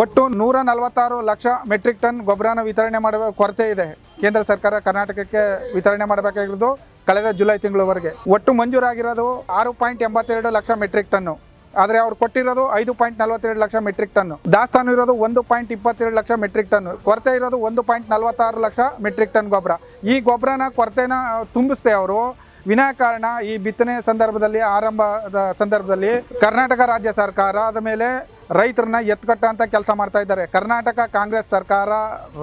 ಒಟ್ಟು ನೂರ ನಲವತ್ತಾರು ಲಕ್ಷ ಮೆಟ್ರಿಕ್ ಟನ್ ಗೊಬ್ಬರನ ವಿತರಣೆ ಮಾಡುವ ಕೊರತೆ ಇದೆ. ಕೇಂದ್ರ ಸರ್ಕಾರ ಕರ್ನಾಟಕಕ್ಕೆ ವಿತರಣೆ ಮಾಡಬೇಕಾಗಿರೋದು ಕಳೆದ ಜುಲೈ ತಿಂಗಳವರೆಗೆ. ಒಟ್ಟು ಮಂಜೂರಾಗಿರೋದು ಆರು ಪಾಯಿಂಟ್ ಎಂಬತ್ತೆರಡು ಲಕ್ಷ ಮೆಟ್ರಿಕ್ ಟನ್ನು. ಆದರೆ ಅವ್ರು ಕೊಟ್ಟಿರೋದು ಐದು ಪಾಯಿಂಟ್ ನಲವತ್ತೆರಡು ಲಕ್ಷ ಮೆಟ್ರಿಕ್ ಟನ್ ದಾಸ್ತಾನು ಇರೋದು ಒಂದು ಪಾಯಿಂಟ್ ಇಪ್ಪತ್ತೆರಡು ಲಕ್ಷ ಮೆಟ್ರಿಕ್ ಟನ್ ಕೊರತೆ ಇರೋದು ಒಂದು ಪಾಯಿಂಟ್ ನಲವತ್ತಾರು ಲಕ್ಷ ಮೆಟ್ರಿಕ್ ಟನ್ ಗೊಬ್ಬರ. ಈ ಗೊಬ್ಬರನ ಕೊರತೆನ ತುಂಬಿಸ್ತೆ ಅವರು. ವಿನಾಕಾರಣ ಈ ಬಿತ್ತನೆ ಸಂದರ್ಭದಲ್ಲಿ, ಆರಂಭದ ಸಂದರ್ಭದಲ್ಲಿ ಕರ್ನಾಟಕ ರಾಜ್ಯ ಸರ್ಕಾರ ಆದ ಮೇಲೆ ರೈತರನ್ನ ಅಂತ ಕೆಲಸ ಮಾಡ್ತಾ ಇದ್ದಾರೆ. ಕರ್ನಾಟಕ ಕಾಂಗ್ರೆಸ್ ಸರ್ಕಾರ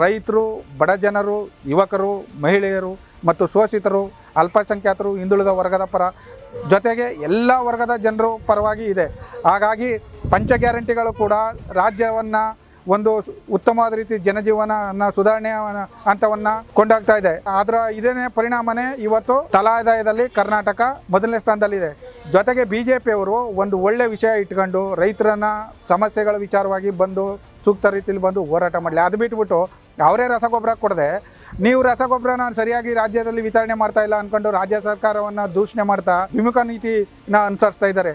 ರೈತರು, ಬಡ ಜನರು, ಯುವಕರು, ಮಹಿಳೆಯರು ಮತ್ತು ಶೋಷಿತರು ಅಲ್ಪಸಂಖ್ಯಾತರು, ಹಿಂದುಳಿದ ವರ್ಗದ ಪರ ಜೊತೆಗೆ ಎಲ್ಲ ವರ್ಗದ ಜನರು ಪರವಾಗಿ ಇದೆ. ಹಾಗಾಗಿ ಪಂಚ ಗ್ಯಾರಂಟಿಗಳು ಕೂಡ ರಾಜ್ಯವನ್ನು ಒಂದು ಉತ್ತಮವಾದ ರೀತಿ ಜನಜೀವನ ಸುಧಾರಣೆ ಹಂತವನ್ನ ಕೊಂಡೋಗ್ತಾ ಇದೆ. ಅದರ ಇದೇನೇ ಪರಿಣಾಮನೇ ಇವತ್ತು ತಲಾದಾಯದಲ್ಲಿ ಕರ್ನಾಟಕ ಮೊದಲನೇ ಸ್ಥಾನದಲ್ಲಿದೆ. ಜೊತೆಗೆ ಬಿ ಜೆ ಪಿಯವರು ಒಂದು ಒಳ್ಳೆ ವಿಷಯ ಇಟ್ಕೊಂಡು ರೈತರನ್ನ ಸಮಸ್ಯೆಗಳ ವಿಚಾರವಾಗಿ ಬಂದು ಸೂಕ್ತ ರೀತಿಯಲ್ಲಿ ಬಂದು ಹೋರಾಟ ಮಾಡಲಿ. ಅದು ಬಿಟ್ಬಿಟ್ಟು ಅವರೇ ರಸಗೊಬ್ಬರ ಕೊಡದೆ ನೀವು ರಸಗೊಬ್ಬರನ ಸರಿಯಾಗಿ ರಾಜ್ಯದಲ್ಲಿ ವಿತರಣೆ ಮಾಡ್ತಾ ಇಲ್ಲ ಅನ್ಕೊಂಡು ರಾಜ್ಯ ಸರ್ಕಾರವನ್ನು ದೂಷಣೆ ಮಾಡ್ತಾ ವಿಮುಖ ನೀತಿನ ಅನುಸರಿಸ್ತಾ ಇದ್ದಾರೆ.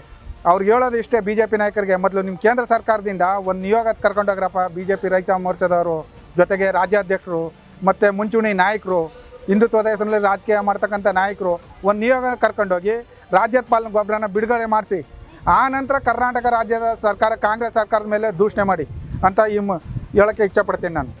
ಅವ್ರಿಗೆ ಹೇಳೋದು ಇಷ್ಟೇ ಬಿ ಜೆ ಪಿ ನಾಯಕರಿಗೆ. ಮೊದಲು ನಿಮ್ಮ ಕೇಂದ್ರ ಸರ್ಕಾರದಿಂದ ಒಂದು ನಿಯೋಗ ಕರ್ಕೊಂಡೋಗ್ರಪ್ಪ ಬಿ ಜೆ ಪಿ ರೈತ ಮೋರ್ಚಾದವರು, ಜೊತೆಗೆ ರಾಜ್ಯಾಧ್ಯಕ್ಷರು, ಮತ್ತು ಮುಂಚೂಣಿ ನಾಯಕರು, ಹಿಂದುತ್ವದ ಹೆಸರಲ್ಲಿ ರಾಜಕೀಯ ಮಾಡ್ತಕ್ಕಂಥ ನಾಯಕರು, ಒಂದು ನಿಯೋಗ ಕರ್ಕೊಂಡೋಗಿ ರಾಜ್ಯಪಾಲನ ಗೊಬ್ಬರನ ಬಿಡುಗಡೆ ಮಾಡಿಸಿ, ಆ ನಂತರ ಕರ್ನಾಟಕ ರಾಜ್ಯದ ಸರ್ಕಾರ, ಕಾಂಗ್ರೆಸ್ ಸರ್ಕಾರದ ಮೇಲೆ ದೂಷಣೆ ಮಾಡಿ ಅಂತ ಈ ಹೇಳೋಕ್ಕೆ ಇಚ್ಛಪಡ್ತೀನಿ ನಾನು.